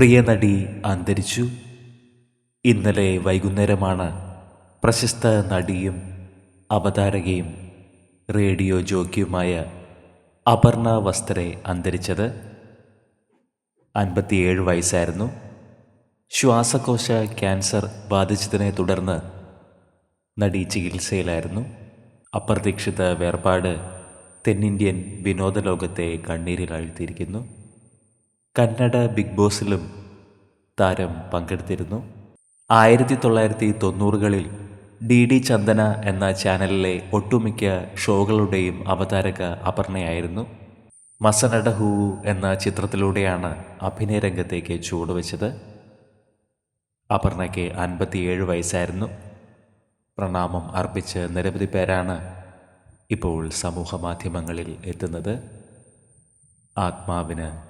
പ്രിയ നടി അന്തരിച്ചു. ഇന്നലെ വൈകുന്നേരമാണ് പ്രശസ്ത നടിയും അവതാരകയും റേഡിയോ ജോക്കിയുമായ അപർണ വസ്ത്രെ അന്തരിച്ചത്. അൻപത്തിയേഴ് വയസ്സായിരുന്നു. ശ്വാസകോശ ക്യാൻസർ ബാധിച്ചതിനെ തുടർന്ന് നടി ചികിത്സയിലായിരുന്നു. അപ്രതീക്ഷിത വേർപാട് തെന്നിന്ത്യൻ വിനോദലോകത്തെ കണ്ണീരിലാഴ്ത്തിയിരിക്കുന്നു കന്നഡ ബിഗ് ബോസിലും താരം പങ്കെടുത്തിരുന്നു. ആയിരത്തി തൊള്ളായിരത്തി തൊണ്ണൂറുകളിൽ ഡി ഡി ചന്ദന എന്ന ചാനലിലെ ഒട്ടുമിക്ക ഷോകളുടെയും അവതാരക അപർണയായിരുന്നു. മസനട ഹൂവു എന്ന ചിത്രത്തിലൂടെയാണ് അഭിനയ രംഗത്തേക്ക് ചുവടുവെച്ചത്. അപർണയ്ക്ക് അൻപത്തിയേഴ് വയസ്സായിരുന്നു. പ്രണാമം അർപ്പിച്ച് നിരവധി പേരാണ് ഇപ്പോൾ സമൂഹ മാധ്യമങ്ങളിൽ എത്തുന്നത്. ആത്മാവിന്